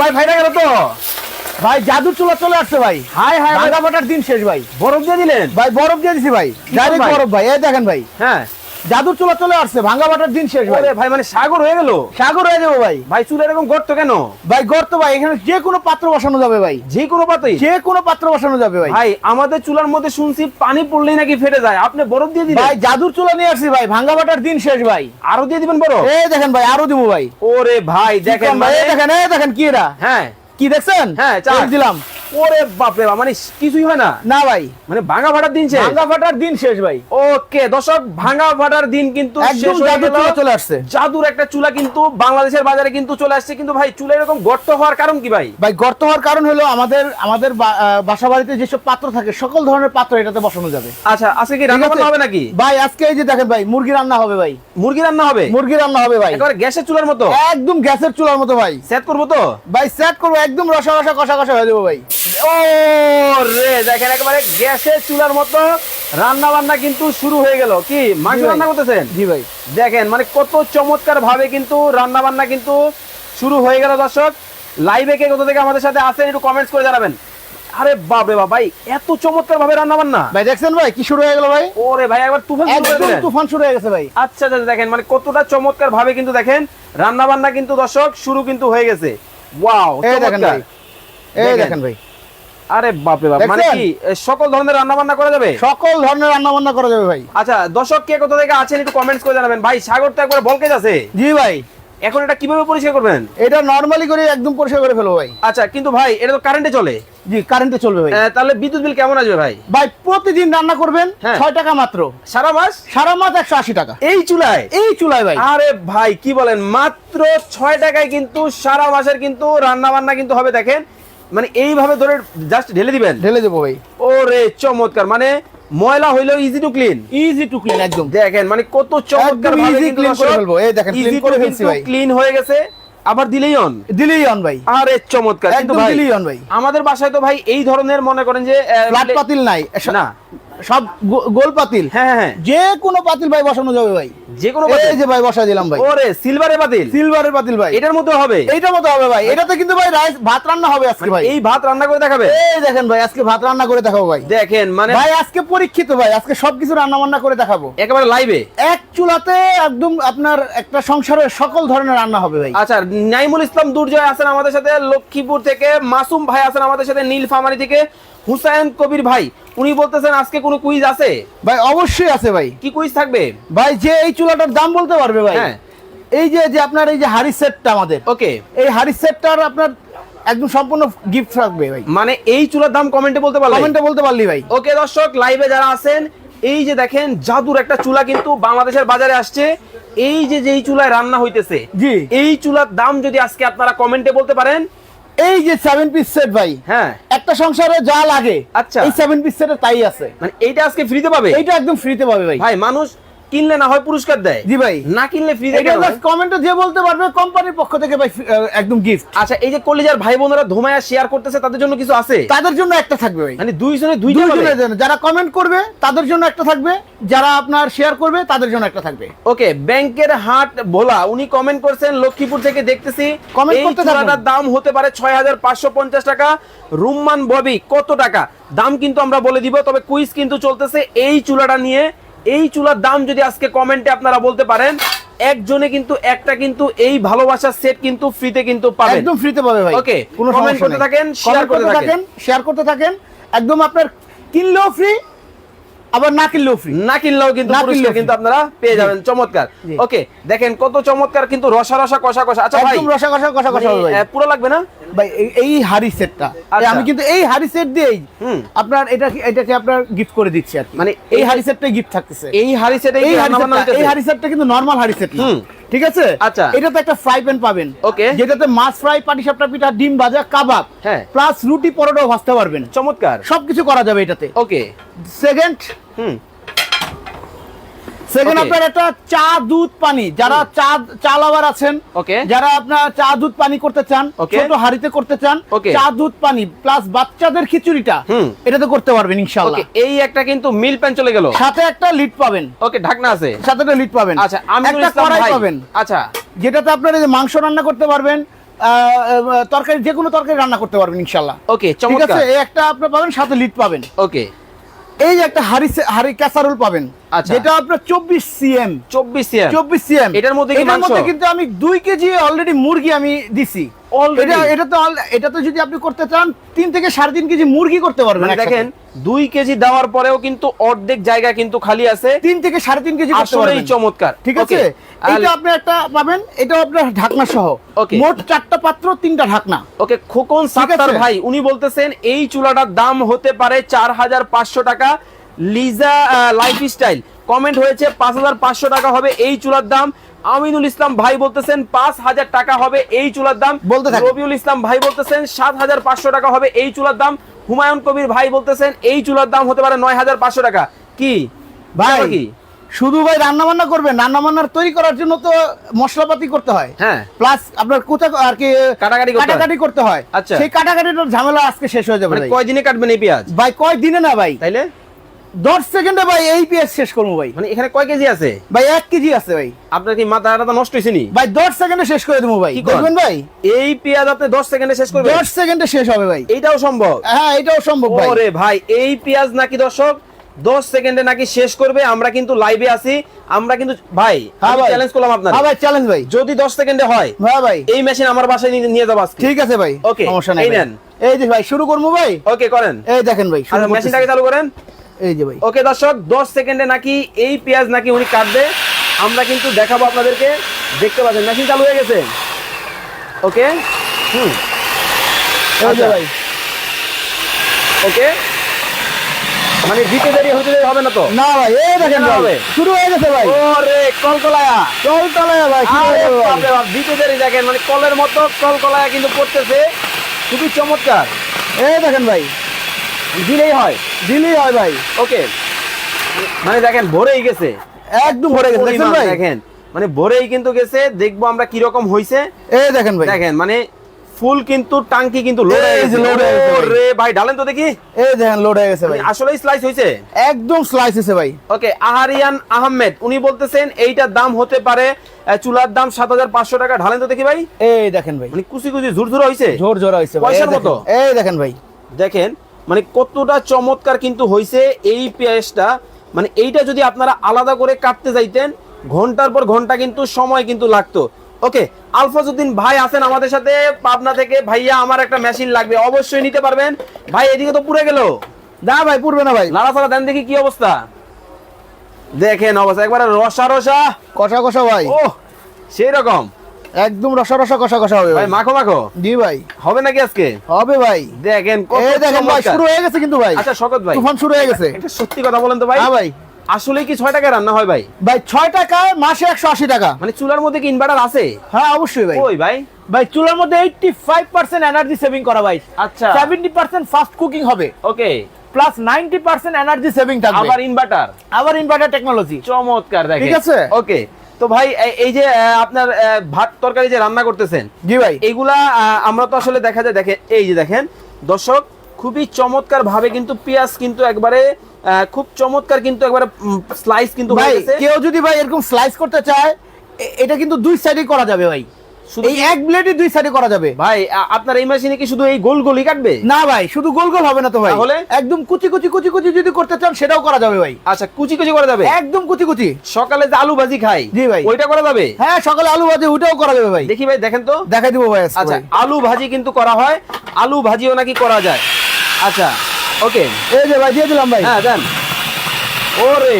ভাই ভাইরা গেল তো। ভাই জাদু চুলা চলে আসছে ভাই। হাই হাই ভাঙা দিন শেষ ভাই। বরফ দিয়ে দিলেন? ভাই বরফ দিয়ে দিছি ভাই। ডাইরেক্ট ভাই? বরফ ভাই। এই দেখেন ভাই। হ্যাঁ। জাদুর চুলা চলে আসছে ভাঙা ফাটার দিন শেষ ভাই ভাই মানে সাগর হয়ে গেল? সাগর হয়ে যাব ভাই। ভাই চুলে এরকম গর্ত কেন? ভাই গর্ত ভাই এখানে যে কোনো পাত্র বসানো যাবে ভাই। যে কোনো পাতেই যে কোনো পাত্র বসানো যাবে ভাই। ভাই আমাদের চুলার মধ্যে শুনছি পানি পড়লেই নাকি ফেটে যায়। আপনি বরফ দিয়ে দিন ভাই জাদুর চুলা নিয়ে আসছি ভাই ভাঙ্গা বাটার দিন শেষ ভাই। আরও দিয়ে দিবেন বরফ? এই দেখেন ভাই আরও দিব ভাই। ওরে ভাই দেখেন ভাই। দেখেন এই দেখেন কি এরা হ্যাঁ। কি দেখছেন? হ্যাঁ। এই দিলাম। ওরে বাপরে বাপ মানে কিছুই হয় না? না ভাই। মানে ভাঙা ফাটার দিন শেষ? ভাঙ্গা ফাটার দিন শেষ ভাই। ওকে দর্শক ভাঙা ফাটার দিন কিন্তু একদম শেষ হয়ে গেল। চুলা আসছে। জাদুর একটা চুলা কিন্তু বাংলাদেশের বাজারে কিন্তু চলে আসছে। কিন্তু ভাই চুলা এরকম গর্ত হওয়ার কারণ কি ভাই? ভাই গর্ত হওয়ার কারণ হলো আমাদের আমাদের বাসা বাড়িতে যেসব পাত্র থাকে সকল ধরনের পাত্র এটাতে বসানো যাবে। আচ্ছা আজকে কি রান্না? হবে নাকি? ভাই আজকে এই যে দেখেন ভাই মুরগি রান্না হবে ভাই। মুরগি রান্না হবে? মুরগি রান্না হবে ভাই। একেবারে গ্যাসের চুলার মতো? একদম গ্যাসের চুলার মতো ভাই। সেট করব তো? ভাই সেট করব একদম রসা রসা কষা কষা হয়ে যাব ভাই। ও রে দেখেন একেবারে গ্যাসের চুলার মতো রান্না বান্না কিন্তু শুরু হয়ে গেল। কি মাংস রান্না করতেছেন? জি ভাই। দেখেন মানে কত চমৎকার ভাবে কিন্তু রান্না বান্না কিন্তু শুরু হয়ে গেল দর্শক। লাইভে কে কোথা থেকে আমাদের সাথে আসেন একটু কমেন্টস করে জানাবেন। আরে বাপ রে ভাই এত চমৎকার ভাবে রান্না বান্না ভাই দেখছেন ভাই কি শুরু হয়ে গেল ভাই? ওরে ভাই একবার তুফান একদম তুফান শুরু হয়ে গেছে ভাই। আচ্ছা আচ্ছা দেখেন মানে কতটা চমৎকার ভাবে কিন্তু দেখেন রান্না বান্না কিন্তু দর্শক শুরু কিন্তু হয়ে গেছে। ওয়াও এই দেখেন ভাই। এই। দেখেন ভাই। আরে বাপ রে বাপ মানে কি সকল ধরনের রান্না বান্না করা যাবে? সকল ধরনের রান্না বান্না করা যাবে ভাই। আচ্ছা দর্শক কে কোথা থেকে আছেন একটু কমেন্টস করে জানাবেন। ভাই সাগর তো একবার বলকেজ আছে জি ভাই। এখন এটা কীভাবে পরিষ্কার করবেন? এটা নরমালি করে একদম পরিষ্কার করে ফেলব ভাই। আচ্ছা কিন্তু ভাই এটা তো কারেন্টে চলে। জি কারেন্টে চলবে ভাই। তাহলে বিদ্যুৎ বিল কেমন আসবে ভাই? ভাই প্রতিদিন রান্না করবেন হ্যাঁ। ছয় টাকা মাত্র। সারা মাস? সারা মাস একশো আশি টাকা। এই চুলায়? এই চুলায় ভাই। আরে ভাই কি বলেন মাত্র ছয় টাকায় কিন্তু সারা মাসের কিন্তু রান্না বান্না কিন্তু হবে দেখেন। মানে এইভাবে ধরে জাস্ট ঢেলে দিবেন? ঢেলে দেবো ভাই। ওরে চমৎকার মানে ময়লা হইলেও easy to clean easy to clean একদম। দেখেন মানে কত চমৎকার ইজি ক্লিন করে ফেলব। এই দেখেন, ক্লিন করে ফেলছি ভাই। ক্লিন হয়ে গেছে আবার দিলেই অন দিলেই অন ভাই। আরে চমৎকার কিন্তু একদম দিলেই অন ভাই। আমাদের বাসায় তো ভাই এই ধরনের মনে করেন যে ফ্ল্যাট পাতিল নাই। এসব- না সব গোল পাতিল। হ্যাঁ হ্যাঁ, হ্যাঁ। যে কোনো পাতিল ভাই বসানো যাবে ভাই। যে কোনো এই। যে ভাই বসা দিলাম ভাই। ওরে সিলভারের পাতিল। সিলভারের পাতিল ভাই। এটার মধ্যে হবে। এইটার মতো হবে ভাই। এটাতে কিন্তু ভাই রাইস ভাত রান্না হবে আজকে ভাই। এই ভাত রান্না করে দেখাবে? এই দেখেন ভাই আজকে ভাত রান্না করে দেখাবো ভাই। দেখেন মানে ভাই আজকে পরীক্ষিত ভাই। আজকে সবকিছু রান্না বান্না করে দেখাবো। একেবারে লাইভে এক চুলাতে একদম আপনার একটা সংসারের সকল ধরনের রান্না হবে ভাই। আচ্ছা নাইমুল ইসলাম দুর্জয় আছেন আমাদের সাথে। লক্ষ্মীপুর থেকে মাসুম ভাই আছেন আমাদের সাথে। নীল নীলফামারি থেকে হুসাইন কবির ভাই উনি বলতেছেন আজকে কোনো কুইজ আছে? ভাই অবশ্যই আছে ভাই। কি কুইজ থাকবে? ভাই যে এই চুলাটার দাম বলতে পারবে ভাই। হ্যাঁ। এই যে যে আপনার এই যে হাড়ি সেটটা আমাদের ওকে। এই হাড়ি সেটটার আপনার একদম সম্পূর্ণ গিফট থাকবে ভাই। মানে এই চুলার দাম কমেন্টে বলতে পারলে? কমেন্টে বলতে পারলি ভাই। ওকে দর্শক লাইভে যারা আছেন এই যে দেখেন জাদুর একটা চুলা কিন্তু বাংলাদেশের বাজারে আসছে। এই যে যেই চুলায় রান্না হইতেছে জি। এই চুলার দাম যদি আজকে আপনারা কমেন্টে বলতে পারেন এই যে সেভেন পিস সেট ভাই হ্যাঁ। একটা সংসারে যা লাগে আচ্ছা। এই সেভেন পিস সেটে তাই আছে। মানে এইটা আজকে ফ্রিতে পাবে? এইটা একদম ফ্রিতে পাবে ভাই। ভাই মানুষ কিনলে না হয় পুরস্কার দেয়? জি ভাই। না কিনলে ফ্রিতে এটা জাস্ট কমেন্টে যে বলতে পারবে কোম্পানির পক্ষ থেকে ভাই একদম গিফট আচ্ছা এই যে কলিজার ভাই বোনেরা ধুমায়া শেয়ার করতেছে তাদের জন্য কিছু আছে? তাদের জন্য একটা থাকবে ভাই। মানে দুইজনে দুইজন দুইজনের জন্য। যারা কমেন্ট করবে তাদের জন্য একটা থাকবে। যারা আপনার শেয়ার করবে তাদের জন্য একটা থাকবে। ওকে ব্যাংকের হাট ভোলা উনি কমেন্ট করছেন লক্ষ্মীপুর থেকে দেখতেছি। এই করতে থাকুন। দাম হতে পারে ছয় হাজার পাঁচশো পঞ্চাশ টাকা। রুম্মান ববি কত টাকা? দাম কিন্তু আমরা বলে দিব তবে কুইজ কিন্তু চলতেছে এই চুলাটা নিয়ে। এই চুলার দাম যদি আজকে কমেন্টে আপনারা বলতে পারেন একজনে কিন্তু একটা কিন্তু এই ভালোবাসার সেট কিন্তু ফ্রিতে কিন্তু পাবেন। একদম ফ্রিতে পাবে ভাই। ওকে সমস্যা করতে থাকেন, শেয়ার করতে থাকেন। শেয়ার করতে থাকেন। একদম আপনার কিনলেও ফ্রি আবার না কিনলেও ফ্রি না কিনলেও কিন্তু পুরস্কার কিন্তু আপনারা পেয়ে যাবেন চমৎকার। ওকে দেখেন কত চমৎকার কিন্তু রসা রসা কষা কষা। আচ্ছা ভাই একদম রসা কষা কষা কষা ভাই। মানে, পুরো লাগবে না? ভাই এই- হাড়ি সেটটা। আচ্ছা। আমি কিন্তু এই হাড়ি সেট দিয়েই আপনার এটা এটাকে আপনার গিফট করে দিচ্ছি আর মানে এই হাড়ি সেটটাই গিফট থাকতেছে। এই হাড়ি সেটে এই হাড়ি সেটটা এই হাড়ি সেটটা কিন্তু নরমাল হাড়ি সেট না। হুম। ঠিক আছে? আচ্ছা। এটাতে একটা ফ্রাই প্যান পাবেন। ওকে। যেটাতে মাছ ফ্রাই পাটিসাপটা পিঠা ডিম ভাজা কাবাব হ্যাঁ। প্লাস রুটি পরোটাও ভাজতে পারবেন। চমৎকার। সবকিছু করা যাবে এটাতে। ওকে। সেকেন্ড হুম। সেকেন্ড. আপনার একটা চা দুধ পানি। যারা চা চা লাভার আছেন. যারা আপনার চা দুধ পানি করতে চান ছোট হাড়িতে করতে চান চা দুধ পানি প্লাস বাচ্চাদের খিচুড়িটা হুম। এটাতে করতে পারবেন ইনশাআল্লাহ। এই একটা কিন্তু মিল প্যান চলে গেল। সাথে একটা লিড পাবেন। ওকে ঢাকনা আছে। সাথে একটা লিড পাবেন। আচ্ছা আমিনুল একটা কড়াই পাবেন। আচ্ছা। যেটাতে আপনার এই মাংস রান্না করতে পারবেন তরকারি যে কোনো তরকারি রান্না করতে পারবেন ইনশাল্লাহ ওকে ঠিক আছে? এই একটা আপনি পাবেন সাথে লিড পাবেন। ওকে এই যে একটা হাড়ি হাড়ি ক্যাসারোল পাবেন। আচ্ছা। যেটা আপনার চব্বিশ সিএম। চব্বিশ সিএম। চব্বিশ সিএম। এটার মধ্যে এটার মধ্যে কিন্তু আমি দুই কেজি অলরেডি মুরগি আমি দিছি? এটা এটা তো এটা তো যদি আপনি করতে চান তিন থেকে সাড়ে তিন কেজি মুরগি করতে পারবেন দেখেন দুই কেজি দেওয়ার পরেও কিন্তু অর্ধেক জায়গা কিন্তু খালি আছে। তিন থেকে সাড়ে তিন কেজি আসলেই চমৎকার। ঠিক আছে? এটা আপনি একটা পাবেন এটা আপনার ঢাকনা সহ। মোট চারটা পাত্র তিনটা ঢাকনা। ওকে খোকন সাত্তার ভাই উনি বলতেছেন এই চুলাটার দাম হতে পারে চার হাজার পাঁচশো টাকা। লিজা লাইফ স্টাইল কমেন্ট হয়েছে পাঁচ হাজার পাঁচশো টাকা হবে এই চুলার দাম। আমিনুল ইসলাম ভাই বলতেছেন পাঁচ হাজার টাকা হবে এই চুলার দাম। বলতে রবিউল ইসলাম ভাই বলতেছেন সাত হাজার পাঁচশো টাকা হবে এই চুলার দাম। হুমায়ুন কবির ভাই বলতেছেন এই চুলার দাম হতে পারে নয় হাজার পাঁচশো টাকা। কি? ভাই কি? শুধু ভাই রান্না বান্না করবেন রান্না বান্নার তৈরি করার জন্য তো মশলাপাতি করতে হয়। হ্যাঁ। প্লাস আপনার কোথা আর কি কাটাকাটি কাটাকাটি করতে হয়। আচ্ছা। সেই কাটাকাটির ঝামেলা আজকে শেষ হয়ে যাবে মানে ভাই। কয়দিনে কাটবেন এই পেঁয়াজ? ভাই কয় দিনে না ভাই। তাইলে? দশ সেকেন্ডে ভাই এই পেঁয়াজ শেষ করব ভাই। মানে এখানে কয় কেজি আছে? ভাই এক কেজি আছে ভাই। আপনার কি মাথা নষ্ট হয়েছে নি? ভাই দশ সেকেন্ডে শেষ করে দেবো ভাই। দেখবেন ভাই? এই পেঁয়াজ আপনি দশ সেকেন্ডে শেষ করবেন? দশ সেকেন্ডে শেষ হবে ভাই। সম্ভব? হ্যাঁ এটাও সম্ভব ভাই। ওরে ভাই এই পেঁয়াজ নাকি দর্শক দশ সেকেন্ডে নাকি শেষ করবে আমরা কিন্তু লাইভে আছি। আমরা কিন্তু ভাই চ্যালেঞ্জ করলাম আপনার হ্যাঁ ভাই চ্যালেঞ্জ ভাই। যদি দশ সেকেন্ডে হয় হ্যাঁ ভাই। এই মেশিন আমার বাসায় নিয়ে যাব ঠিক আছে ভাই। Okay, সমস্যা নাই এই। যে ভাই শুরু করব ভাই? ওকে করেন। এই দেখেন ভাই শুরু আচ্ছা মেশিনটাকে চালু করেন। এই যে ভাই। ওকে দর্শক দশ সেকেন্ডে নাকি এই পেঁয়াজ নাকি উনি কাটবে আমরা কিন্তু দেখাবো আপনাদেরকে। দেখতে পাচ্ছেন মেশিন চালু হয়ে গেছে। ওকে? হুম। এই যে আচ্ছা। ভাই। ওকে? মানে দিতে দেরি হতে দেরি হবে না তো? না ভাই এই দেখেন ভাই হবে। শুরু হয়ে গেছে ভাই। ওরে কলকলায়া। চল তলায় ভাই শুরু আরে বাপ, দিতে দেরি দেখেন মানে কলের মতো কলকলায়া কিন্তু পড়তেছে। খুবই চমৎকার। এই দেখেন ভাই দিলেই হয়। দিলেই হয় ভাই। ওকে। মানে দেখেন ভরেই গেছে। একদম ভরে গেছে। পরিমাণ ভাই? দেখেন। মানে ভরেই কিন্তু গেছে। দেখব আমরা কি রকম হইছে। এই দেখেন ভাই। দেখেন মানে ফুল কিন্তু টাঙ্কি কিন্তু লোড হয়ে গেছে। load হয়ে গেছে ভাই। রে ভাই ডালেন তো দেখি। এই দেখেন লোড হয়ে গেছে ভাই। আসলেই স্লাইস হইছে? একদম স্লাইস হয়েছে ভাই। ওকে আহারিয়ান আহমেদ উনি বলতেছেন এইটার দাম হতে পারে চুলার দাম সাত হাজার পাঁচশো টাকা। ঢালেন তো দেখি ভাই। এই দেখেন ভাই। মানে কুচি কুচি ঝুরঝুর হইছে? হয়েছে ভাই। পয়সার মতো? এই দেখেন ভাই। দেখেন মানে কতটা চমৎকার কিন্তু হয়েছে এই পেঁয়াজটা। মানে এইটা যদি আপনারা আলাদা করে কাটতে যাইতেন ঘণ্টার পর ঘণ্টা কিন্তু সময় কিন্তু লাগতো। ওকে আলফাজুদ্দিন ভাই আছেন আমাদের সাথে পাবনা থেকে। ভাইয়া আমার একটা মেশিন লাগবে অবশ্যই নিতে পারবেন। ভাই এদিকে তো পুড়ে গেল। না ভাই পুরবে না ভাই। লাড়াচাড়া দেন দেখি কি অবস্থা। দেখেন অবস্থা একবারে রসা রসা। কষা কষা ভাই। ও সেই রকম। একদম রসা রসা কষা কষা হবে ভাই মাখো মাখো। জি ভাই। হবে নাকি আজকে? হবে ভাই। দেখেন এই দেখেন ভাই শুরু হয়ে গেছে কিন্তু ভাই। আচ্ছা শকত ভাই। তুফান শুরু হয়ে গেছে। একটা সত্যি কথা বলেন তো ভাই। হ্যাঁ ভাই। আসলে কি ছয় টাকায় রান্না হয় ভাই? ভাই ছয় টাকায় মাসে একশো আশি টাকা। মানে চুলার মধ্যে কি ইনভার্টার আছে? হ্যাঁ অবশ্যই ভাই। ওই ভাই? ভাই চুলার মধ্যে eighty five percent energy saving করা ভাই। আচ্ছা। সেভেন্টি পার্সেন্ট ফাস্ট কুকিং হবে। Okay. Plus ninety percent energy saving থাকবে। আবার ইনভার্টার আবার ইনভার্টার টেকনোলজি চমৎকার দেখেন। ঠিক আছে? ওকে। তো ভাই এই- যে আপনার ভাত তরকারি যে রান্না করতেছেন জি ভাই। এইগুলা আমরা তো আসলে দেখা যায় দেখেন এই যে দেখেন দর্শক খুবই চমৎকার ভাবে কিন্তু পেঁয়াজ কিন্তু একবারে খুব চমৎকার কিন্তু একবারে স্লাইস কিন্তু ভাই কেউ যদি ভাই এরকম স্লাইস করতে চায় এটা কিন্তু দুই সাইডে করা যাবে ভাই। এই এক ব্লেডে দুই সাইডে করা যাবে। ভাই আপনার এই মেশিনে কি শুধু এই গোল গোলই কাটবে? না ভাই শুধু গোল গোল হবে না তো ভাই। তাহলে? একদম কুচি কুচি কুচি কুচি যদি করতে চান সেটাও করা যাবে ভাই। আচ্ছা কুচি কুচি করা যাবে? একদম কুচি কুচি। সকালে যে আলু ভাজি খাই জি ভাই। ওইটা করা যাবে? হ্যাঁ সকালে আলু ভাজে ওটাও করা যাবে ভাই। দেখি ভাই দেখেন তো। দেখাই দিব ভাই আচ্ছা আলু ভাজি কিন্তু করা হয়। আলু ভাজিও নাকি করা যায়। আচ্ছা ওকে। এই যে ভাই দিয়ে দিলাম ভাই। হ্যাঁ দেন। ওরে!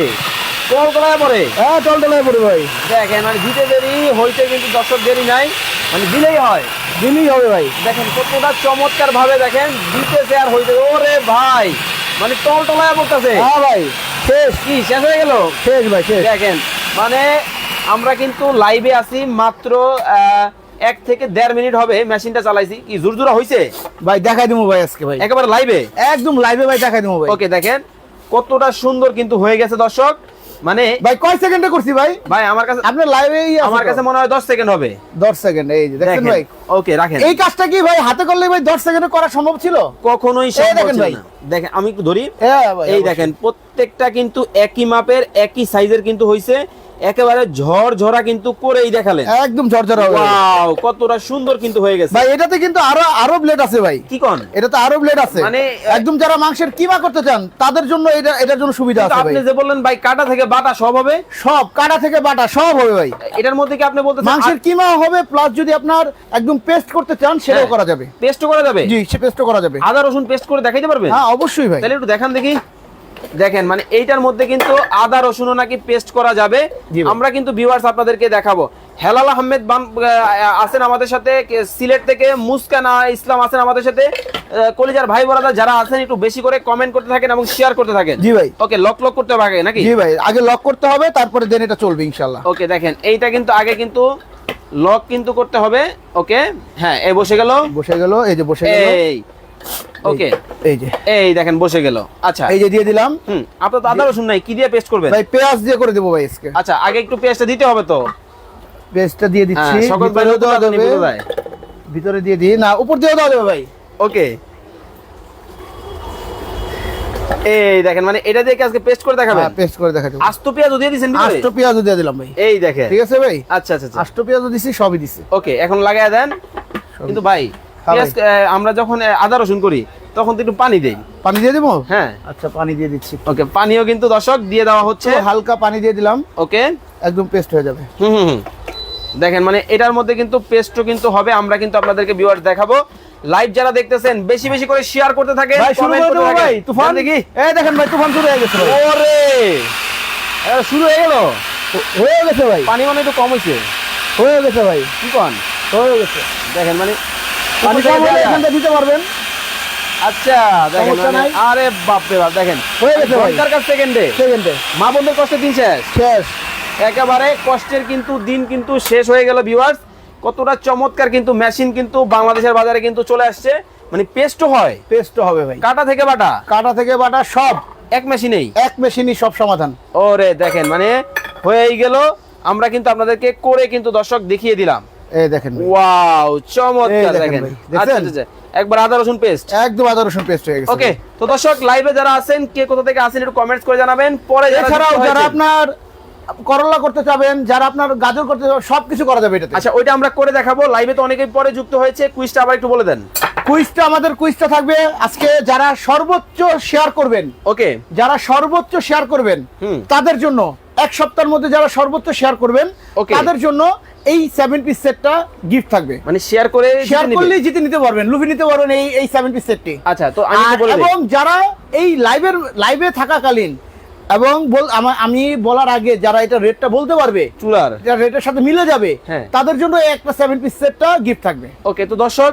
পরে হ্যাঁ টল টল পড়ে ভাই। দেখেন মানে দিতে দেরি হইতে কিন্তু দর্শক দেরি নাই। মানে দিলেই হয়। দিলেই হবে ভাই। দেখেন কতটা চমৎকার ভাবে দেখেন দিতেছে আর হইতে ওরে ভাই মানে টল টলায় পড়তেছে হ্যাঁ ভাই শেষ। কি শেষ হয়ে গেল? শেষ ভাই শেষ। দেখেন মানে আমরা কিন্তু লাইভে আছি মাত্র আহ, এক থেকে দেড় মিনিট হবে মেশিনটা চালাইছি। কি জোর জুরজুরা হয়েছে ভাই দেখাই দিব ভাই আজকে ভাই। একেবারে লাইভে একদম লাইভে ভাই দেখাই দিব ভাই। ওকে দেখেন কতটা সুন্দর কিন্তু হয়ে গেছে দর্শক। মানে ভাই কয় সেকেন্ডে করছি ভাই? ভাই আমার কাছে আপনার লাইভেই আমার কাছে মনে হয় দশ সেকেন্ড হবে। 10 সেকেন্ড এই যে দেখেন। ভাই? ওকে রাখেন। এই কাজটা কি ভাই হাতে করলে ভাই 10 সেকেন্ডে করা সম্ভব ছিল? কখনোই সম্ভব দেখেন ছিল ভাই। না। দেখেন আমি একটু ধরি। হ্যাঁ এই দেখেন প্রত্যেকটা কিন্তু একই মাপের একই সাইজের কিন্তু হইছে। একেবারে ঝড় ঝরা কিন্তু করেই দেখালেন। একদম ঝরঝরা ওয়াও কতটা সুন্দর কিন্তু হয়ে গেছে। ভাই এটাতে কিন্তু আরও আরও ব্লেড আছে ভাই। কি কন? এটাতে আরও ব্লেড আছে। মানে, একদম যারা মাংসের কিমা করতে চান তাদের জন্য এটা এটার জন্য সুবিধা আছে আপনি যে বললেন ভাই কাটা থেকে বাটা সব হবে? সব কাটা থেকে বাটা সব হবে ভাই। এটার মধ্যে কি আপনি বলতেছেন মাংসের কিমা হবে প্লাস যদি আপনার একদম পেস্ট করতে চান সেটাও হ্যাঁ। করা যাবে। পেস্ট করা যাবে? জি সে পেস্টও করা যাবে। আদা রসুন পেস্ট করে দেখাইতে পারবেন? হ্যাঁ অবশ্যই ভাই। তাহলে একটু দেখান দেখি। দেখেন মানে এইটার মধ্যে কিন্তু আদা রসুনও নাকি পেস্ট করা যাবে। আমরা কিন্তু ভিউয়ার্স আপনাদেরকে দেখাবো। হেলাল আহমেদ বান আছেন আমাদের সাথে সিলেট থেকে মুস্কানা ইসলাম আছেন আমাদের সাথে। কলিজার ভাই বোনেরা যারা আছেন একটু বেশি করে কমেন্ট করতে থাকেন এবং শেয়ার করতে থাকেন। জি ভাই। ওকে লক লক করতে হবে আগে নাকি? জি ভাই আগে লক করতে হবে তারপরে দেন এটা চলবে ইনশাল্লাহ ওকে দেখেন এইটা কিন্তু আগে কিন্তু লক কিন্তু করতে হবে। ওকে হ্যাঁ এই বসে গেল। বসে গেল এই যে বসে গেল। এই ওকে এই যে। এই দেখেন বসে গেল। আচ্ছা। এই যে দিয়ে দিলাম। হুম আপনার তো আদা রসুন নাই কি দিয়ে পেস্ট করবেন? ভাই পেঁয়াজ দিয়ে করে দেবো ভাই আজকে। আচ্ছা আগে একটু পেস্টটা দিতে হবে তো? পেঁয়াজটা দিয়ে দিচ্ছি। হ্যাঁ, সকল ভিতরেও দেওয়া যাবে। ভিতরে দিয়ে দিই। না উপর দিয়েও দেওয়া যাবে ভাই। ওকে এই দেখেন মানে এটা দিয়ে আজকে পেস্ট করে দেখাবেন? হ্যাঁ পেস্ট করে দেখা যাবে আস্ত পেঁয়াজ দিয়ে দিয়েছেন ভিতরে? আষ্ট পেঁয়াজও দিয়ে দিলাম ভাই। এই দেখেন। ঠিক আছে ভাই? আচ্ছা আচ্ছা আচ্ছা। আষ্ট পেঁয়াজও দিছি সবই দিছি। ওকে এখন লাগায় দেন। কিন্তু ভাই হ্যাঁ পেঁয়াজ আমরা যখন আদা রসুন করি তখন একটু পানি দেই। পানি দিয়ে দেবো? হ্যাঁ। আচ্ছা পানি দিয়ে দিচ্ছি। ওকে পানিও কিন্তু দর্শক দিয়ে দেওয়া হচ্ছে। হালকা পানি দিয়ে দিলাম। ওকে। একদম পেস্ট হয়ে যাবে। হুম হুম। দেখেন মানে এটার মধ্যে কিন্তু পেস্টও কিন্তু হবে। আমরা কিন্তু আপনাদেরকে ভিউয়ার্স দেখাবো। লাইভ যারা দেখতেছেন বেশি বেশি করে শেয়ার করতে থাকে ভাই শুরু করে দেবো ভাই তুফান। দেখি। এই দেখেন ভাই তুফান শুরু হয়ে গেছে ওরে! শুরু হয়ে গেল? হয়ে গেছে ভাই। পানি মানে একটু কম হয়েছে হয়ে গেছে ভাই। কি কন হয়ে গেছে। দেখেন মানে দিতে পারবেন। আচ্ছা দেখেন। আরে বাপ দেখেন। হয়ে গেছে ঘণ্টার সেকেন্ডে সেকেন্ডে মা বন্ধুর দিন শেষ। শেষ। একেবারে কষ্টের কিন্তু দিন কিন্তু শেষ হয়ে গেল ভিউয়ার্স কতটা চমৎকার কিন্তু মেশিন কিন্তু বাংলাদেশের বাজারে কিন্তু চলে আসছে। মানে পেস্টও হয়। পেস্ট হবে ভাই। কাটা থেকে বাটা। কাটা থেকে বাটা সব। এক মেশিনেই এক মেশিনই সব সমাধান। ওরে দেখেন মানে হয়েই গেল। আমরা কিন্তু আপনাদেরকে করে কিন্তু দর্শক দেখিয়ে দিলাম। এই দেখেন। ওয়াও চমৎকার দেখেন দেখেন। আচ্ছা আচ্ছা, আচ্ছা। একবার আদা রসুন পেস্ট একদম আদা রসুন পেস্ট হয়ে গেছে ওকে তো দর্শক লাইভে যারা আছেন কে কোথা থেকে আছেন একটু কমেন্টস করে জানাবেন পরে যারা এছাড়াও যারা আপনার করলা করতে চাবেন যারা আপনার গাজর করতে চাবেন সবকিছু করা যাবে এটাতে। আচ্ছা ওইটা আমরা করে দেখাবো। লাইভে তো অনেকেই পরে যুক্ত হয়েছে। কুইজটা আবার একটু বলে দেন। কুইজটা আমাদের কুইজটা থাকবে আজকে যারা সর্বোচ্চ শেয়ার করবেন ওকে যারা সর্বোচ্চ শেয়ার করবেন। তাদের জন্য এক সপ্তাহের মধ্যে যারা সর্বোচ্চ শেয়ার করবেন. তাদের জন্য এই সেভেন পিস সেটটা গিফট থাকবে। মানে শেয়ার করে শেয়ার। করলেই জিতে নিতে পারবেন লুফে নিতে পারবেন এই এই সেভেন পিস সেটটি আচ্ছা তো আমি বলে এবং যারা এই লাইভের লাইভে থাকাকালীন এবং বল আমি বলার আগে যারা এটা রেটটা বলতে পারবে চুলার। যারা রেটের সাথে মিলে যাবে হ্যাঁ। তাদের জন্য একটা সেভেন পিস সেটটা গিফট থাকবে। ওকে তো দর্শক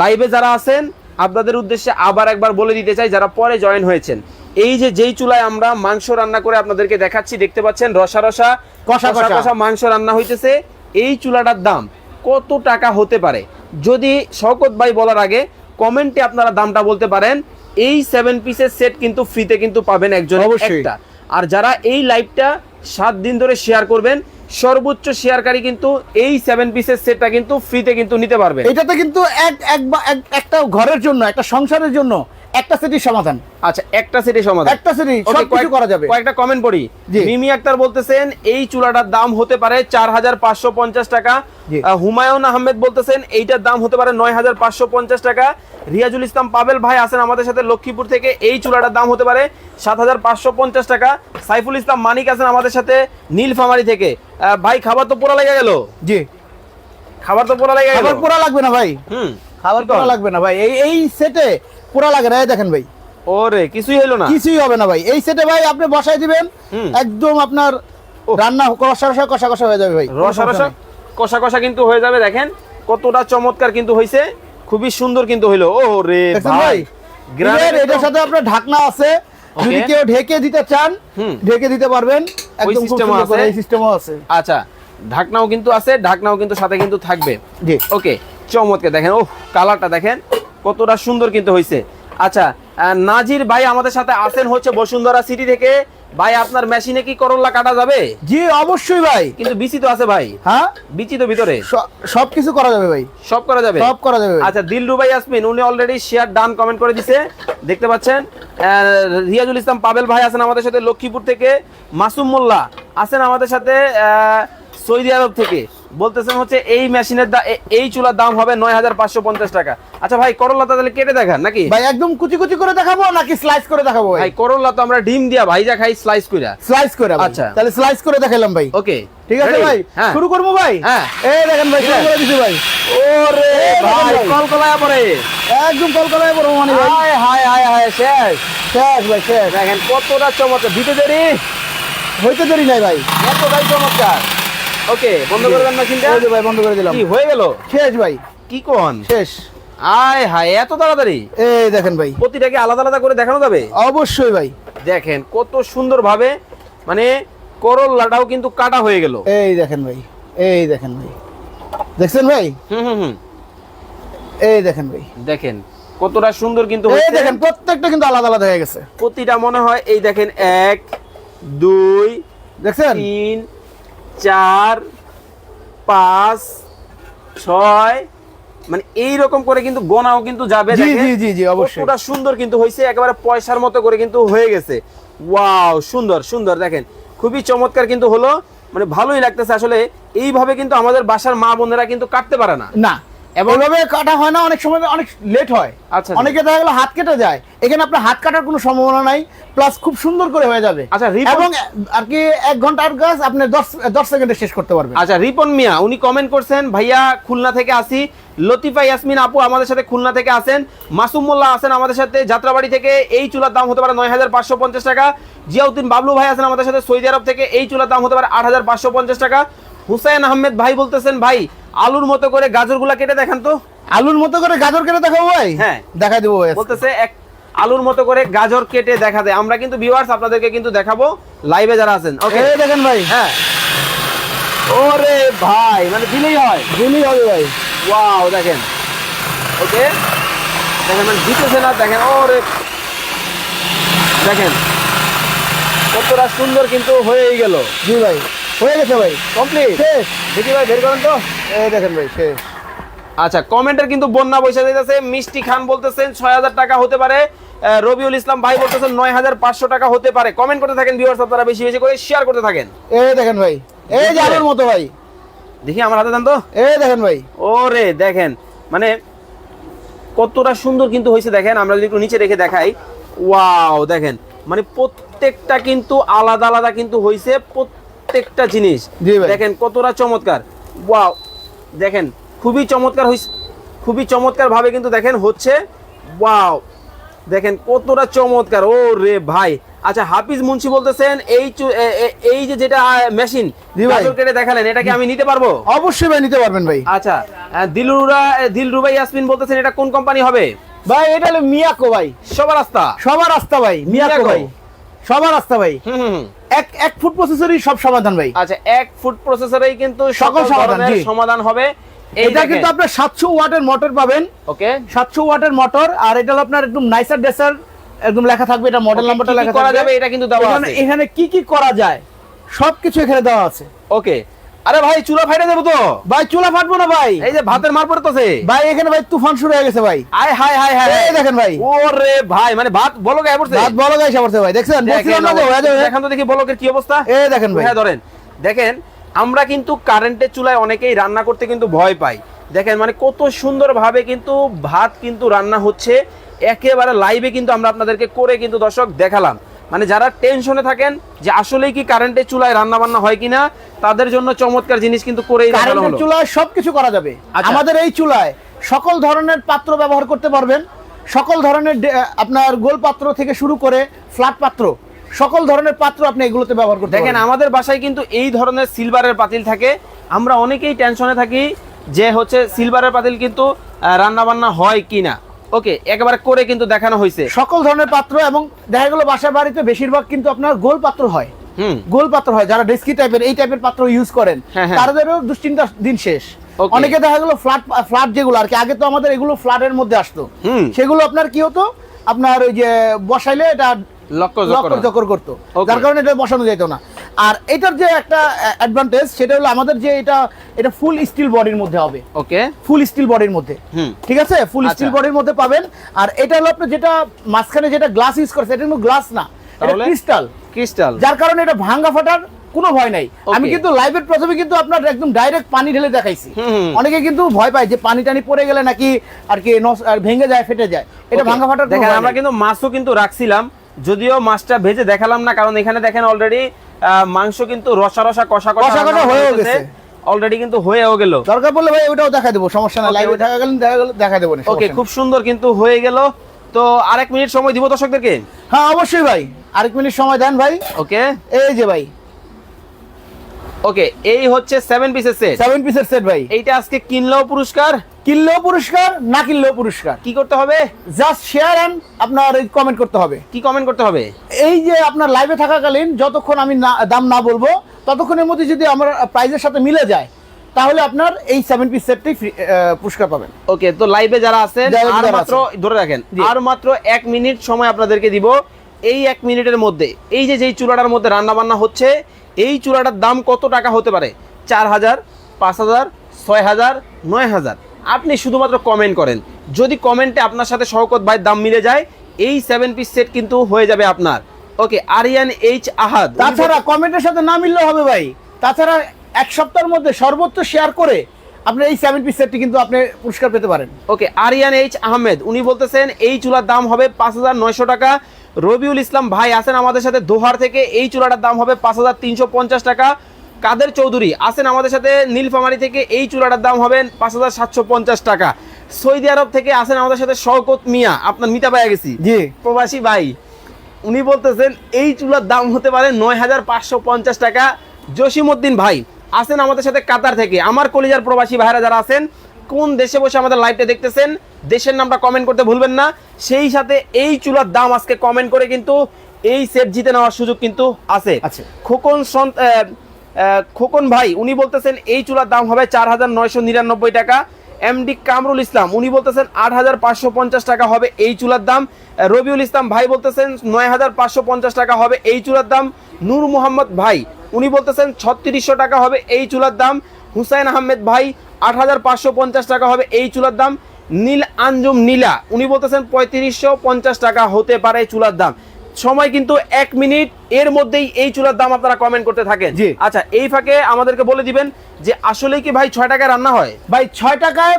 লাইভে যারা আছেন আপনাদের উদ্দেশ্যে আবার একবার বলে দিতে চাই যারা পরে জয়েন হয়েছেন। এই যে যেই চুলায় আমরা মাংস রান্না করে আপনাদেরকে দেখাচ্ছি দেখতে পাচ্ছেন রসা রসা কষা কষা কষা। কষা মাংস রান্না হইতেছে। এই চুলাটার দাম কত টাকা হতে পারে? যদি শওকত ভাই বলার আগে কমেন্টে আপনারা দামটা বলতে পারেন এই সেভেন পিসের সেট কিন্তু ফ্রিতে কিন্তু পাবেন একজন। একটা। আর যারা এই লাইভটা সাত দিন ধরে শেয়ার করবেন সর্বোচ্চ শেয়ারকারী কিন্তু এই সেভেন পিসের সেটটা কিন্তু ফ্রিতে কিন্তু নিতে পারবে এটাতে কিন্তু এক- একটা ঘরের জন্য একটা সংসারের জন্য একটা সেটির সমাধান। আচ্ছা একটা সেটে সমাধান। একটা সেটি সব কিছু করা যাবে। কয়েকটা কমেন্ট পড়ি। মিমি আক্তার বলতেছেন এই চুলাটার দাম হতে পারে চার হাজার পাঁচশো পঞ্চাশ টাকা। হুমায়ুন আহমেদ বলতেছেন এইটার দাম হতে পারে নয় হাজার পাঁচশো পঞ্চাশ টাকা। রিয়াজুল ইসলাম পাবেল ভাই আছেন আমাদের সাথে লক্ষ্মীপুর থেকে এই চুলাটার দাম হতে পারে সাত হাজার পাঁচশো পঞ্চাশ টাকা। সাইফুল ইসলাম মানিক আছেন আমাদের সাথে নীলফামারি থেকে। ভাই খাবার তো পোড়া লেগে গেল। জি। খাবার তো পোড়া লেগে গেল। খাবার পোড়া লাগবে না ভাই। হুম। খাবার পোড়া লাগবে না ভাই। এই এই সেটে পোড়া লাগে না দেখেন ভাই। ওরে কিছুই হইল না? কিছুই হবে না ভাই। এই সেটে ভাই আপনি বসাই দিবেন একদম আপনার রান্না কষা রসা কষা কষা হয়ে যাবে ভাই। রসা রসা কষা কষা কিন্তু হয়ে যাবে দেখেন। কতটা চমৎকার কিন্তু হয়েছে খুবই সুন্দর কিন্তু হইল। ও রে ভাই গ্রামের এটার সাথে আপনার ঢাকনা আছে। যদি কেউ ঢেকে দিতে চান। ঢেকে দিতে পারবেন। একদম করে আছে? এই সিস্টেমও আছে। আচ্ছা ঢাকনাও কিন্তু আছে ঢাকনাও কিন্তু সাথে কিন্তু থাকবে। জি। ওকে চমৎকার দেখেন ও কালারটা দেখেন। কতটা সুন্দর কিন্তু হয়েছে আচ্ছা নাজির ভাই আমাদের সাথে আছেন হচ্ছে বসুন্ধরা সিটি থেকে। ভাই আপনার মেশিনে কি করল্লা কাটা যাবে? জি অবশ্যই ভাই। কিন্তু বিচি তো আছে ভাই। হ্যাঁ? বিচি তো ভিতরে। সব সবকিছু করা যাবে ভাই। সব করা যাবে? সব করা যাবে। আচ্ছা দিলরু ভাই আসমিন উনি অলরেডি শেয়ার ডান কমেন্ট করে দিছে। দেখতে পাচ্ছেন? রিয়াজুল ইসলাম পাবেল ভাই আছেন আমাদের সাথে লক্ষ্মীপুর থেকে। মাসুম মোল্লা আছেন আমাদের সাথে সৌদি আরব থেকে। বলতেছেন হচ্ছে এই মেশিনের দা- এই চুলার দাম হবে নয় হাজার পাঁচশো পঞ্চাশ টাকা। আচ্ছা ভাই করল্লা তাহলে কেটে দেখান নাকি? ভাই একদম কুচি কুচি করে দেখাবো নাকি স্লাইস করে দেখাবো ভাই? ভাই করল্লা তো আমরা ডিম দিয়া ভাইজা খাই স্লাইস কইরা। স্লাইস করে আচ্ছা। তাহলে স্লাইস করে দেখালাম ভাই। ওকে ঠিক আছে ভাই? হ্যাঁ। শুরু করব ভাই? হ্যাঁ। এই দেখেন ভাই শুরু করে দিছি ভাই। ওরে ভাই কলকলায় পরে। একদম কলকাতায় বড় মানে ভাই হায় হায় হায় হায় শেষ। শেষ ভাই শেষ। দেখেন কতটা চমৎকার। দিতে দেরি? হইতে দেরি নাই ভাই। এতটাই চমৎকার। ওকে বন্ধ করে দেন মেশিনটা। যে ভাই বন্ধ করে দিলাম। কি হয়ে গেল? শেষ ভাই। কি কোন? শেষ। আয় হায় এত তাড়াতাড়ি? এই দেখেন ভাই। প্রতিটাকে আলাদা আলাদা করে দেখানো যাবে? অবশ্যই ভাই। দেখেন কত সুন্দর ভাবে মানে করল্লাটাও কিন্তু কাটা হয়ে গেল। এই দেখেন ভাই এই দেখেন ভাই। দেখছেন ভাই? হুম হুম হুম। এই দেখেন ভাই। দেখেন কতটা সুন্দর কিন্তু এই দেখেন প্রত্যেকটা কিন্তু আলাদা আলাদা হয়ে গেছে। প্রতিটা মনে হয় এই দেখেন এক দুই দেখছেন? তিন চার পাঁচ ছয় মানে এই রকম করে কিন্তু গোনাও কিন্তু যাবে জি জি জি জি অবশ্যই। পুরো সুন্দর কিন্তু হয়েছে একেবারে পয়সার মতো করে কিন্তু হয়ে গেছে। ওয়াও সুন্দর সুন্দর দেখেন। খুবই চমৎকার কিন্তু হলো মানে ভালোই লাগতেছে আসলে। এইভাবে কিন্তু আমাদের বাসার মা বোনেরা কিন্তু কাটতে পারে না। না এবং কাটা হয় না অনেক সময় অনেক লেট হয়। আচ্ছা। অনেকে দেখা গেলো হাত কেটে যায়। এখানে আপনার হাত কাটার কোনো সম্ভাবনা নাই প্লাস খুব সুন্দর করে হয়ে যাবে। আচ্ছা, এবং আর কি এক ঘণ্টার কাজ আপনি দশ দশ সেকেন্ডে শেষ করতে পারবেন। আচ্ছা রিপন মিয়া উনি কমেন্ট করছেন ভাইয়া খুলনা থেকে আসি। লতিফা ইয়াসমিন আপু আমাদের সাথে খুলনা থেকে আসেন। মাসুম মোল্লা আছেন আমাদের সাথে যাত্রাবাড়ি থেকে এই চুলার দাম হতে পারে নয় হাজার পাঁচশো পঞ্চাশ টাকা। জিয়াউদ্দিন বাবলু ভাই আছেন আমাদের সাথে সৌদি আরব থেকে এই চুলার দাম হতে পারে আট হাজার পাঁচশো পঞ্চাশ টাকা। হুসাইন আহমেদ ভাই বলতেছেন ভাই আলুর মতো করে গাজরগুলা কেটে দেখান তো। আলুর মতো করে গাজর কেটে দেখাবো ভাই? হ্যাঁ। দেখাই দেবো ভাই বলতেছে এক আলুর মতো করে গাজর কেটে দেখা দেয় আমরা কিন্তু ভিউয়ার্স আপনাদেরকে কিন্তু দেখাবো লাইভে যারা আছেন। ওকে দেখেন ভাই। হ্যাঁ। ওরে ভাই মানে দিলেই হয়। দিনই হবে ভাই। ওয়াও দেখেন। ওকে দেখেন মানে দিতেছে না দেখেন ওরে। দেখেন কতটা সুন্দর কিন্তু হয়েই গেল। জি ভাই। হয়ে গেছে ভাই। কমপ্লিট শেষ। দেখি ভাই বের করেন তো। এই দেখেন ভাই শেষ। আচ্ছা কমেন্টের কিন্তু বন্যা বসে দিতেছে মিষ্টি খান বলতেছেন ছয় হাজার টাকা হতে পারে। রবিউল ইসলাম ভাই বলতেছেন নয় হাজার পাঁচশো টাকা হতে পারে। কমেন্ট করতে থাকেন ভিউয়ার্স আপনারা বেশি বেশি করে শেয়ার করতে থাকেন। এই দেখেন ভাই এই যে আলুর মতো ভাই। দেখি আমার হাতে দেন তো। এই দেখেন ভাই। ওরে দেখেন। মানে কতটা সুন্দর কিন্তু হয়েছে দেখেন। আমরা যদি একটু নিচে রেখে দেখাই। ওয়াও দেখেন। মানে প্রত্যেকটা কিন্তু আলাদা আলাদা কিন্তু হয়েছে। প্রত্যেকটা জিনিস। ভাই। দেখেন কতটা চমৎকার। ওয়াও। দেখেন খুবই চমৎকার হয়েছে খুবই চমৎকার ভাবে কিন্তু দেখেন হচ্ছে। ওয়াও। দেখেন কতটা চমৎকার। ও রে ভাই। আচ্ছা হাফিজ মুন্সি বলতেছেন এই এই যে যেটা মেশিন ভাই। কেটে দেখালেন এটা কি আমি নিতে পারব? অবশ্যই ভাই নিতে পারবেন ভাই। আচ্ছা দিলরুরা দিলরুবা ইয়াসমিন বলতেছেন এটা কোন কোম্পানি হবে? ভাই এটা হলো মিয়াকো ভাই। সবার রাস্তা। সবার রাস্তা ভাই মিয়াকো। ভাই। সবার রাস্তা ভাই। হুম হুম। এক এক ফুট প্রসেসরই সব সমাধান ভাই। আচ্ছা এক ফুড প্রসেসরেই কিন্তু সকল সমাধান, সমাধান হবে। এটা কিন্তু আপনার সাতশো ওয়াটের মোটর পাবেন। ওকে। সাতশো ওয়াটের মোটর আর এটা আপনার একদম নাইসার ডেসার একদম লেখা থাকবে এটা মডেল নাম্বারটা লেখা করা যাবে এটা কিন্তু দেওয়া আছে। এখানে কি কি করা যায় সবকিছু এখানে দেওয়া আছে। ওকে আরে ভাই চুলা ফাইটে দেবো তো। ভাই চুলা ফাটবো না ভাই। এই যে ভাতের মার পড়তেছে। ভাই এখানে ভাই তুফান শুরু হয়ে গেছে ভাই। আয় হায় হায় হায়। এই দেখেন ভাই। ওরে ভাই মানে ভাত বলো গায়ে পড়ছে? রাত বড় গাইছে পড়ছে ভাই দেখছেন? বলছিলাম না যে দেখেন তো দেখি বলকের কি অবস্থা। এই দেখেন ভাই। হ্যাঁ ধরেন। দেখেন আমরা কিন্তু কারেন্টের চুলায় অনেকেই রান্না করতে কিন্তু ভয় পাই। দেখেন মানে কত সুন্দরভাবে কিন্তু ভাত কিন্তু রান্না হচ্ছে। একেবারে লাইভে কিন্তু আমরা আপনাদেরকে করে কিন্তু দর্শক দেখালাম। মানে যারা টেনশনে থাকেন যে আসলেই কি কারেন্টের চুলায় রান্না বান্না হয় কিনা তাদের জন্য চমৎকার জিনিস কিন্তু করেই কারেন্টের চুলায় সবকিছু করা যাবে। আচ্ছা। আমাদের এই চুলায় সকল ধরনের পাত্র ব্যবহার করতে পারবেন। সকল ধরনের আপনার গোল পাত্র থেকে শুরু করে ফ্ল্যাট পাত্র সকল ধরনের পাত্র আপনি এগুলোতে ব্যবহার করতে দেখেন আমাদের বাসায় কিন্তু এই ধরনের সিলভারের পাতিল থাকে। আমরা অনেকেই টেনশনে থাকি যে হচ্ছে সিলভারের পাতিল কিন্তু রান্না বান্না হয় কিনা। ওকে একেবারে করে কিন্তু দেখানো হয়েছে। সকল ধরনের পাত্র এবং দেখা গেল বাসা বাড়িতে বেশিরভাগ কিন্তু আপনার গোল পাত্র হয়। গোল পাত্র হয় যারা ডেস্কি টাইপের এই টাইপের পাত্র ইউজ করেন হ্যাঁ, হ্যাঁ। তাদেরও দুশ্চিন্তা দিন শেষ। অনেকে দেখা গেলো ফ্ল্যাট ফ্ল্যাট যেগুলো আর কি আগে তো আমাদের এগুলো ফ্ল্যাটের মধ্যে আসতো। সেগুলো আপনার কি হতো? আপনার ওই যে বসাইলে এটা লক্ষ্য জকর করতো। যার কারণে এটা বসানো যেত না। আর এটার যে একটা অ্যাডভান্টেজ সেটা হলো আমাদের যে এটা এটা ফুল স্টিল বডির মধ্যে হবে। ওকে। ফুল স্টিল বডির মধ্যে। ঠিক আছে? ফুল। স্টিল বডির মধ্যে পাবেন। আর এটা হলো আপনি যেটা মাঝখানে যেটা গ্লাস ইউজ করছে এটা কিন্তু গ্লাস না। এটা ক্রিস্টাল ক্রিস্টাল যার কারণে এটা ভাঙ্গা ফাটার কোনো ভয় নাই। আমি কিন্তু লাইভের প্রথমে কিন্তু আপনার একদম ডাইরেক্ট পানি ঢেলে দেখাইছি। অনেকে কিন্তু ভয় পায় যে পানি টানি পড়ে গেলে নাকি আর কি নস- আর ভেঙে যায় ফেটে যায়। এটা ভাঙ্গা ফাটার দেখেন আমরা কিন্তু মাছও কিন্তু রাখছিলাম। যদিও মাছটা ভেজে দেখালাম না কারণ এখানে দেখেন অলরেডি মাংস কিন্তু রসা রসা কষা কষা কষা হয়েও গেছে। অলরেডি কিন্তু হয়েও গেল। দরকার পড়লে ভাই ওটাও দেখা দেবো সমস্যা নাই। Okay, লাইভে দেখা গেলে দেখা গেলে দেখা দেবো না, ওকে খুব সুন্দর কিন্তু হয়ে গেল। তো আরেক মিনিট সময় দিব দর্শকদেরকে? হ্যাঁ অবশ্যই ভাই। আরেক মিনিট সময় দেন ভাই। ওকে এই যে ভাই। ওকে এই হচ্ছে সেভেন পিসের সেট সেভেন পিসের সেট ভাই। এইটা আজকে কিনলেও পুরস্কার কিনলেও পুরস্কার না কিনলেও পুরস্কার। কি করতে হবে? জাস্ট শেয়ার অ্যান্ড আপনার কমেন্ট করতে হবে। কি কমেন্ট করতে হবে? এই যে আপনার লাইভে থাকাকালীন যতক্ষণ আমি দাম না বলব ততক্ষণের মধ্যে যদি আমার প্রাইজের সাথে মিলে যায় তাহলে আপনার এই সেভেন পিস সেটটি পুরস্কার পাবেন। ওকে তো লাইভে যারা আছেন যারা- আর মাত্র ধরে রাখেন আর মাত্র এক মিনিট সময় আপনাদেরকে দিব। এই এক মিনিটের মধ্যে এই যে যেই চুলাটার মধ্যে রান্না বান্না হচ্ছে এই চুলাটার দাম কত টাকা হতে পারে? চার হাজার পাঁচ হাজার ছয় হাজার নয় হাজার। আপনি শুধুমাত্র কমেন্ট করেন। যদি কমেন্টে আপনার সাথে শওকত ভাই দাম মিলে যায় এই সেভেন পিস সেট কিন্তু হয়ে যাবে আপনার। ওকে আরিয়ান এইচ আহাদ তাছাড়া কমেন্টের সাথে না মিললেও হবে ভাই। তাছাড়া এক সপ্তাহের মধ্যে সর্বোচ্চ শেয়ার করে আপনি এই সেভেন পিস সেটটি কিন্তু আপনি পুরস্কার পেতে পারেন। ওকে আরিয়ান এইচ আহমেদ উনি বলতেছেন এই চুলার দাম হবে পাঁচ হাজার নয়শো টাকা। রবিউল ইসলাম ভাই আছেন আমাদের সাথে দোহার থেকে এই চুলাটার দাম হবে পাঁচ হাজার তিনশো পঞ্চাশ টাকা। কাদের চৌধুরী? আছেন আমাদের সাথে নীলফামারি থেকে এই চুলাটার দাম হবে পাঁচ হাজার সাতশো পঞ্চাশ টাকা। সৌদি আরব থেকে আছেন আমাদের সাথে শওকত মিয়া। আপনার মিতা পাইয়া গেছি। জি। প্রবাসী ভাই। উনি বলতেছেন এই চুলার দাম হতে পারে নয় হাজার পাঁচশো পঞ্চাশ টাকা। জসিমউদ্দিন ভাই আছেন আমাদের সাথে কাতার থেকে। আমার কলিজার প্রবাসী ভাইরা যারা আছেন কোন দেশে বসে আমাদের লাইভটা দেখতেছেন দেশের নামটা কমেন্ট করতে ভুলবেন না। সেই সাথে এই চুলার দাম আজকে কমেন্ট করে কিন্তু এই সেট জিতে নেওয়ার সুযোগ কিন্তু আছে। আছে। খোকন খোকন ভাই, উনি বলতেছেন এই চুলার দাম হবে চার হাজার নয়শো নিরানব্বই টাকা। এমডি কামরুল ইসলাম, উনি বলতেছেন আট হাজার পাঁচশো পঞ্চাশ টাকা হবে এই চুলার দাম। রবিউল ইসলাম ভাই বলতেছেন নয় হাজার পাঁচশো পঞ্চাশ টাকা হবে এই চুলার দাম। নূর মোহাম্মদ ভাই, উনি বলতেছেন ছত্রিশশো টাকা হবে এই চুলার দাম। হুসাইন আহমেদ ভাই, আট হাজার পাঁচশো পঞ্চাশ টাকা হবে এই চুলার দাম। নীল আঞ্জুম নীলা, উনি বলতেছেন পঁয়ত্রিশশো পঞ্চাশ টাকা হতে পারে চুলার দাম। সময় কিন্তু এক মিনিট। এর মধ্যেই এই চুলার দাম আপনারা কমেন্ট করতে থাকেন। জি। আচ্ছা এই ফাঁকে আমাদেরকে বলে দিবেন যে আসলেই কি ভাই ছয় টাকায় রান্না হয়? ভাই ছয় টাকায়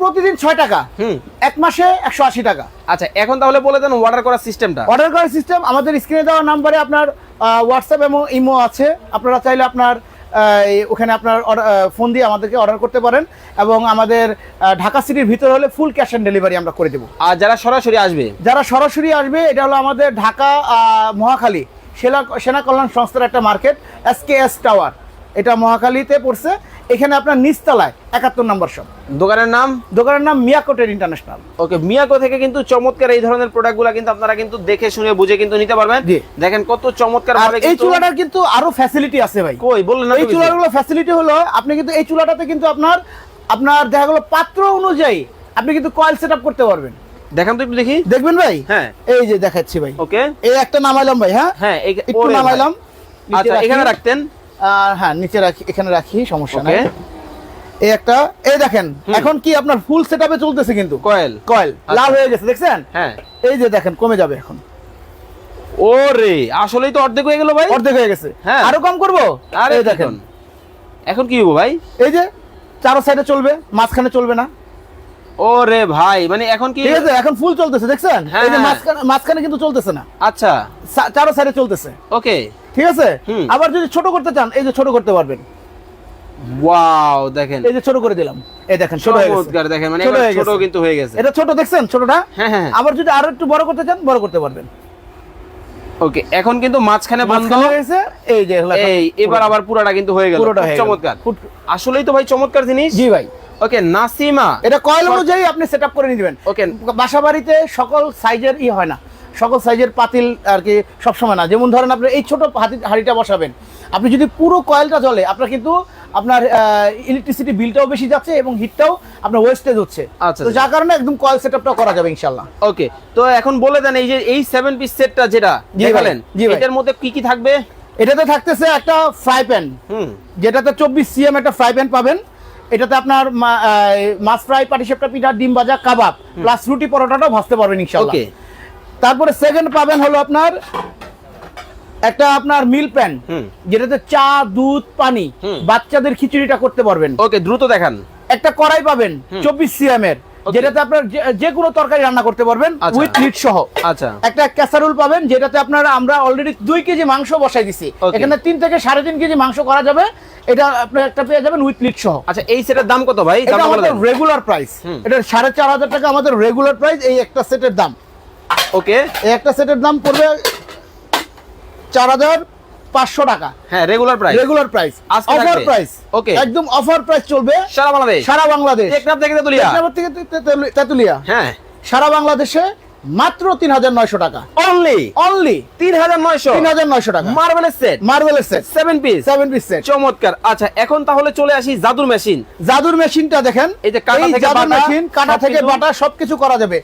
প্রতিদিন ছয় টাকা। হুম। এক মাসে একশো আশি টাকা। আচ্ছা এখন তাহলে বলে দেন অর্ডার করার সিস্টেমটা অর্ডার করার সিস্টেম আমাদের স্ক্রিনে দেওয়া নাম্বারে আপনার হোয়াটসঅ্যাপ এবং ইমো আছে। আপনারা চাইলে আপনার ওখানে আপনার ফোন দিয়ে আমাদেরকে অর্ডার করতে পারেন এবং আমাদের ঢাকা সিটির ভিতরে হলে ফুল ক্যাশ অন ডেলিভারি আমরা করে দেব। আর যারা সরাসরি আসবে? যারা সরাসরি আসবে এটা হলো আমাদের ঢাকা মহাখালী সেনা সেনা কল্যাণ সংস্থার একটা market S K S tower এটা মহাখালীতে পড়ছে। এখানে আপনার নিচতলায় একাত্তর নম্বর শপ দোকানের নাম? দোকানের নাম মিয়াকোটের ইন্টারন্যাশনাল। ওকে মিয়াকো থেকে কিন্তু চমৎকার এই ধরনের প্রোডাক্টগুলো কিন্তু আপনারা কিন্তু দেখে শুনে বুঝে কিন্তু নিতে পারবেন। দেখেন কত চমৎকার ভাবে এই চুলাটার কিন্তু আরও ফ্যাসিলিটি আছে ভাই। কই বললেন না এই? চুলাগুলো ফ্যাসিলিটি হলো আপনি কিন্তু এই চুলাটাতে কিন্তু আপনার আপনার দেখা গেলো পাত্র অনুযায়ী আপনি কিন্তু কয়েল সেট আপ করতে পারবেন। দেখান তো একটু দেখি। দেখবেন ভাই? হ্যাঁ। এই যে দেখাচ্ছি ভাই। ওকে। এই একটা নামাইলাম ভাই হ্যাঁ? হ্যাঁ একটু। নামাইলাম আচ্ছা এখানে রাখতেন। আর হ্যাঁ নিচে রাখি এখানে রাখি সমস্যা নাই। এই একটা এই দেখেন এখন কি আপনার ফুল সেটআপে চলতেছে কিন্তু? কয়েল কয়েল লাল হয়ে গেছে দেখছেন? হ্যাঁ। এই যে দেখেন কমে যাবে এখন। ওরে আসলেই তো অর্ধেক হয়ে গেল ভাই। অর্ধেক হয়ে গেছে। হ্যাঁ। আরও কম করব? আরে এই দেখেন। এখন কি হব ভাই? এই যে চারো সাইডে চলবে মাঝখানে চলবে না। ওরে ভাই মানে এখন কি ঠিক আছে এখন ফুল চলতেছে দেখছেন? এই যে হ্যাঁ। মাঝখানে মাঝখানে কিন্তু চলতেছে না। আচ্ছা। চারো সাইডে চলতেছে। ওকে ঠিক আছে? আবার যদি ছোট করতে চান এই যে ছোট করতে পারবেন। ওয়াও দেখেন। এই যে ছোট করে দিলাম। এই দেখেন ছোট হয়ে গেছে। দেখেন মানে ছোট কিন্তু হয়ে গেছে। এটা ছোট দেখছেন ছোটটা? হ্যাঁ হ্যাঁ আবার যদি আরও একটু বড় করতে চান বড় করতে পারবেন। ওকে এখন কিন্তু মাঝখানে বন্ধ। হয়ে গেছে। এই যে এই এবার আবার পুরাটা কিন্তু হয়ে গেল। হয়ে। চমৎকার। আসলেই তো ভাই চমৎকার জিনিস। জি ভাই। ওকে নাসিমা। এটা কয়েল অনুযায়ী আপনি সেট আপ করে নিবেন। ওকে। বাসা বাড়িতে সকল সাইজের ই হয় না। সকল সাইজের পাতিল আর কি সবসময় না। যেমন ধরেন আপনি এই ছোট হাতি- হাঁড়িটা বসাবেন আপনি যদি পুরো কয়েলটা জ্বলে আপনার কিন্তু আপনার ইলেকট্রিসিটি বিলটাও বেশি যাচ্ছে এবং হিটটাও আপনার ওয়েস্টেজ হচ্ছে। আচ্ছা, তো যার কারণে একদম কয়েল সেট সেটআপটা করা যাবে ইনশাল্লাহ ওকে তো এখন বলে দেন এই যে এই সেভেন পিস সেটটা যেটা দেখালেন এটার মধ্যে কি কি থাকবে? এটাতে থাকতেছে একটা ফ্রাই প্যান হুম। যেটাতে চব্বিশ সিএম একটা ফ্রাই প্যান পাবেন। এটাতে আপনার মাছ ফ্রাই পাটিসাপটা পিঠা ডিম ভাজা কাবাব প্লাস রুটি পরোটাটাও ভাজতে পারবেন ইনশাল্লাহ ওকে। তারপরে সেকেন্ড পাবেন হলো আপনার একটা আপনার মিল প্যান যেটাতে চা দুধ পানি বাচ্চাদের খিচুড়িটা করতে পারবেন। ওকে দ্রুত দেখান। একটা কড়াই পাবেন চব্বিশ সিএম এর যেটাতে আপনার যে- কোনো তরকারি রান্না করতে পারবেন আচ্ছা। উইথ লিড সহ। আচ্ছা। একটা ক্যাসারুল পাবেন যেটাতে আপনার আমরা অলরেডি দুই কেজি মাংস বসাই দিছি। এখানে তিন থেকে সাড়ে তিন কেজি মাংস করা যাবে। এটা আপনি একটা পেয়ে যাবেন উইথ লিড সহ। আচ্ছা এই সেটের দাম কত ভাই? এটা আমাদের রেগুলার প্রাইস এটা সাড়ে চার হাজার টাকা আমাদের রেগুলার প্রাইস এই একটা সেটের দাম। ওকে। একটা সেটের দাম পড়বে চার হাজার পাঁচশো টাকা। হ্যাঁ regular price regular price offer price Okay. একদম অফার প্রাইস চলবে সারা বাংলাদেশ। সারা বাংলাদেশ। টেকনাফ থেকে তেতুলিয়া। টেকনাফ থেকে তেতুলিয়া। হ্যাঁ। সারা বাংলাদেশে মাত্র তিন হাজার নয়শো টাকা। অনলি অনলি তিন হাজার নয়শো? তিন হাজার নয়শো টাকা। মার্বেলের সেট মার্বেলের set seven piece seven piece set চমৎকার। আচ্ছা এখন তাহলে চলে আসি জাদুর মেশিন জাদুর মেশিনটা দেখেন। এই যে কাটা থেকে বাটা, কাটা থেকে সবকিছু- বাটা সবকিছু করা যাবে।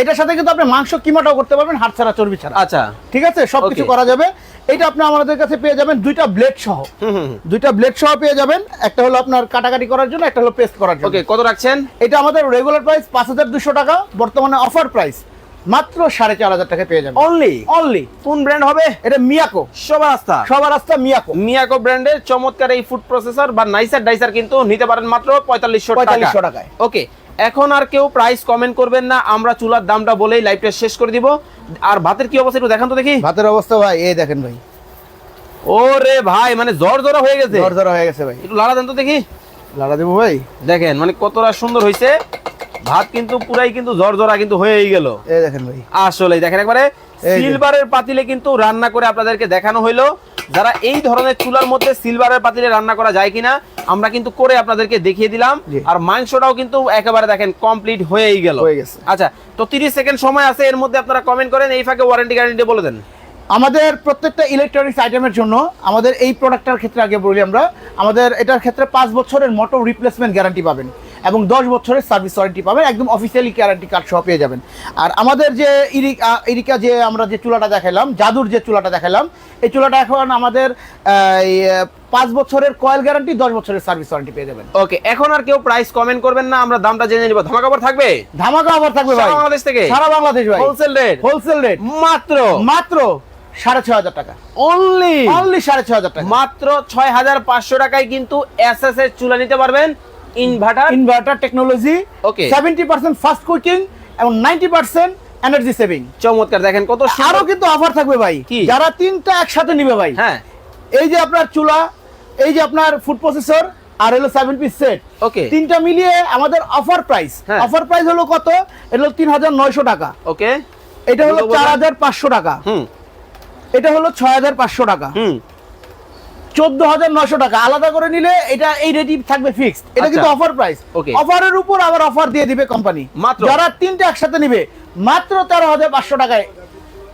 এটার সাথে কিন্তু আপনি মাংস কিমাটাও করতে পারবেন হাড় ছাড়া চর্বি ছাড়া। আচ্ছা। ঠিক আছে? সবকিছু. করা যাবে। এটা আপনি আমাদের কাছে পেয়ে যাবেন দুইটা ব্লেড সহ। দুইটা ব্লেড সহ পেয়ে যাবেন। একটা হলো আপনার কাটাকাটি করার জন্য একটা হলো পেস্ট করার জন্য। ওকে কত রাখছেন? এটা আমাদের রেগুলার প্রাইস পাঁচ হাজার দুশো টাকা। বর্তমানে অফার প্রাইস মাত্র সাড়ে চার হাজার টাকা পেয়ে যাবেন। অনলি অনলি কোন ব্র্যান্ড হবে? এটা মিয়াকো সবার রাস্তা। সবার রাস্তা মিয়াকো মিয়াকো ব্র্যান্ডের চমৎকার এই ফুড প্রসেসর বা নাইসার ডাইসার কিন্তু নিতে পারেন মাত্র পঁয়তাল্লিশশো টাকা। 4500 টাকায়। ওকে এখন আর কেউ প্রাইস কমেন্ট করবেন না আমরা চুলার দামটা বলেই লাইভটা শেষ করে দিব। আর ভাতের কি অবস্থা একটু দেখান তো দেখি। ভাতের অবস্থা ভাই এই দেখেন ভাই। ওরে ভাই মানে জ্বর জ্বর হয়ে গেছে। জ্বর জ্বর হয়ে গেছে ভাই। একটু লাড়া দেন তো দেখি। লাড়া দেবো ভাই। দেখেন মানে কতটা সুন্দর হয়েছে ভাত কিন্তু পুরাই কিন্তু জ্বর জ্বরা কিন্তু হয়েই গেল। এই দেখেন ভাই। আসলে দেখেন একবারে সিলভারের পাতিলে কিন্তু রান্না করে আপনাদেরকে দেখানো হইল। যারা এই ধরনের চুলার মধ্যে সিলভারের পাতিলে রান্না করা যায় কিনা আমরা কিন্তু করে আপনাদেরকে দেখিয়ে দিলাম। আর মাংসটাও কিন্তু একেবারে দেখেন কমপ্লিট হয়েই গেল হয়ে গেছে। আচ্ছা তো 30 সেকেন্ড সময় আছে এর মধ্যে আপনারা কমেন্ট করেন এই ফাঁকে ওয়ারেন্টি গ্যারান্টি বলে দেন আমাদের প্রত্যেকটা ইলেকট্রনিক্স আইটেমের জন্য আমাদের এই প্রোডাক্টটার ক্ষেত্রে আগে বলি আমরা আমাদের এটার ক্ষেত্রে পাঁচ বছরের মোটর রিপ্লেসমেন্ট গ্যারান্টি পাবেন এবং দশ বছরের সার্ভিস ওয়ারেন্টি পাবেন একদম অফিসিয়ালি গ্যারান্টি কার্ড সহ পেয়ে যাবেন। আর আমাদের যে ইরিকা ইরিকা যে আমরা যে চুলাটা দেখালাম জাদুর যে চুলাটা দেখালাম এই চুলাটা এখন আমাদের পাঁচ বছরের কয়েল গ্যারান্টি দশ বছরের সার্ভিস ওয়ারেন্টি পেয়ে যাবেন। ওকে এখন আর কেউ প্রাইস কমেন্ট করবেন না আমরা দামটা জেনে নিব। ধামাকাপড় থাকবে? ধামাকা অফার থাকবে ভাই। বাংলাদেশ থেকে? সারা বাংলাদেশ ভাই। হোলসেল রেট হোলসেল রেট মাত্র? মাত্র সাড়ে ছয় হাজার টাকা। অনলি অনলি সাড়ে ছয় হাজার টাকা। মাত্র ছয় হাজার পাঁচশো টাকায় কিন্তু এস এস এর চুলা নিতে পারবেন। Inverter inverter technology okay seventy percent fast cooking এবং নাইনটি পার্সেন্ট এনার্জি সেভিং চমৎকার দেখেন কত। আরও কিন্তু অফার থাকবে ভাই? যারা তিনটা একসাথে নিবে ভাই। হ্যাঁ। এই যে আপনার চুলা এই যে আপনার ফুড প্রসেসর আর হলো সেভেন পিস সেট ওকে তিনটা মিলিয়ে আমাদের অফার প্রাইস। অফার প্রাইস হলো কত? এটা হলো তিন হাজার নয়শো টাকা। ওকে এটা হলো? চার হাজার পাঁচশো টাকা। হুম। এটা হলো ছয় হাজার পাঁচশো টাকা। হুম। চোদ্দ হাজার নশো টাকা। আলাদা করে নিলে এটা এই রেটই থাকবে ফিক্সড এটা কিন্তু আচ্ছা। Offer price. অফারের উপর আবার অফার দিয়ে দিবে কোম্পানি মাত্র? যারা তিনটা একসাথে নিবে মাত্র তেরো হাজার পাঁচশো টাকায়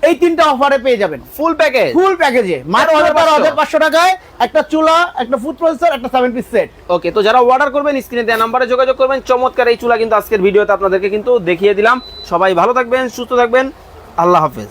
এই তিনটা অফারে পেয়ে যাবেন। ফুল প্যাকেজ ফুল প্যাকেজে মাত্র 13,500 তেরো হাজার পাঁচশো টাকায় একটা চুলা একটা ফুড প্রসেসর একটা সেভেন পিস সেট ওকে তো যারা অর্ডার করবেন স্ক্রিনে দেওয়া নাম্বারে যোগাযোগ করবেন। চমৎকার এই চুলা কিন্তু আজকের ভিডিওতে আপনাদেরকে কিন্তু দেখিয়ে দিলাম। সবাই ভালো থাকবেন সুস্থ থাকবেন। আল্লাহ হাফেজ।